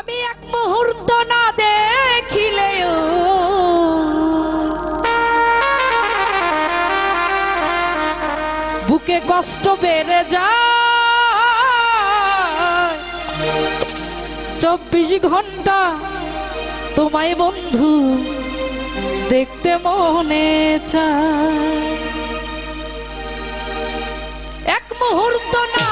আমি এক মুহূর্ত না দেখিলে বুকে কষ্ট বেড়ে যায়। চব্বিশ ঘণ্টা তোমায় বন্ধু দেখতে মনে চায়। এক মুহূর্ত না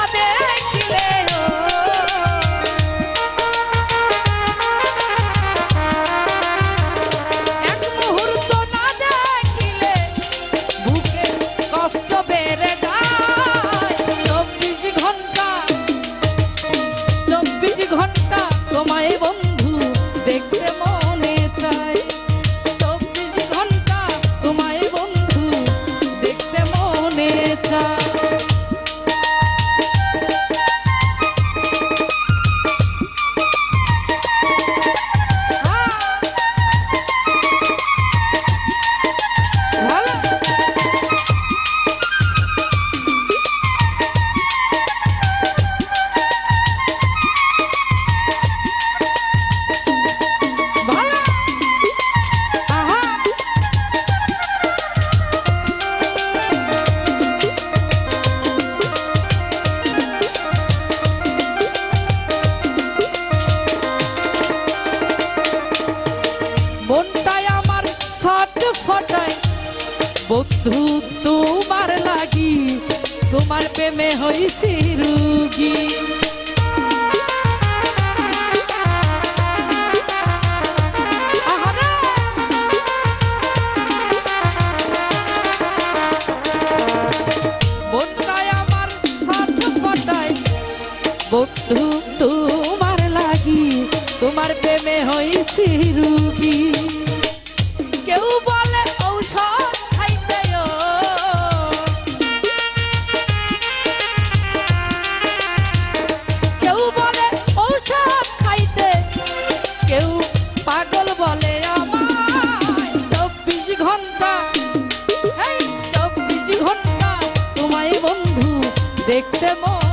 বন্ধু তোমার লাগি তোমার প্রেমে হইছি রুগী। তোমার লাগি তোমার প্রেমে হইছি রুগী। দেখতে মন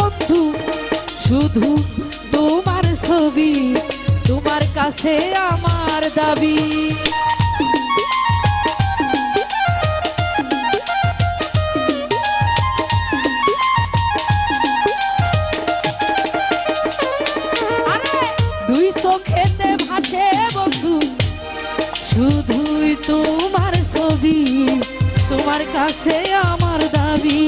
বন্ধু, শুধু তোমার ছবি, তোমার কাছে আমার দাবি। দুই চোখেতে ভাসে বন্ধু, শুধুই তোমার ছবি, তোমার কাছে আমার দাবি।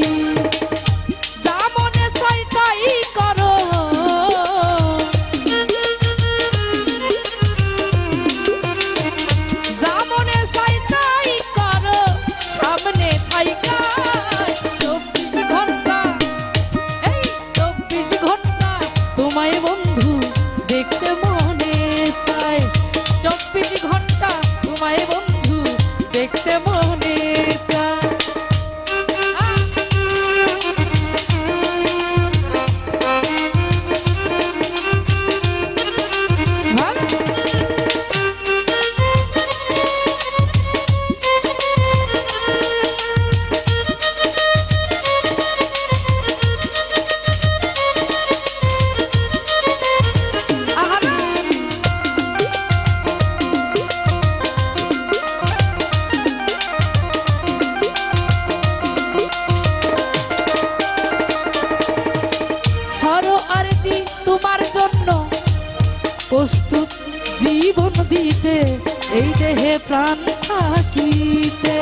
নতুন জীবন দিতে এই দেহে প্রাণ থাকিতে।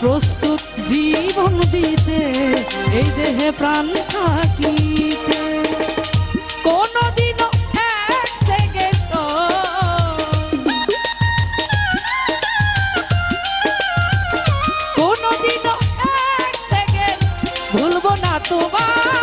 প্রস্তুত জীবন দিতে এই দেহে প্রাণ থাকিতে। 走吧。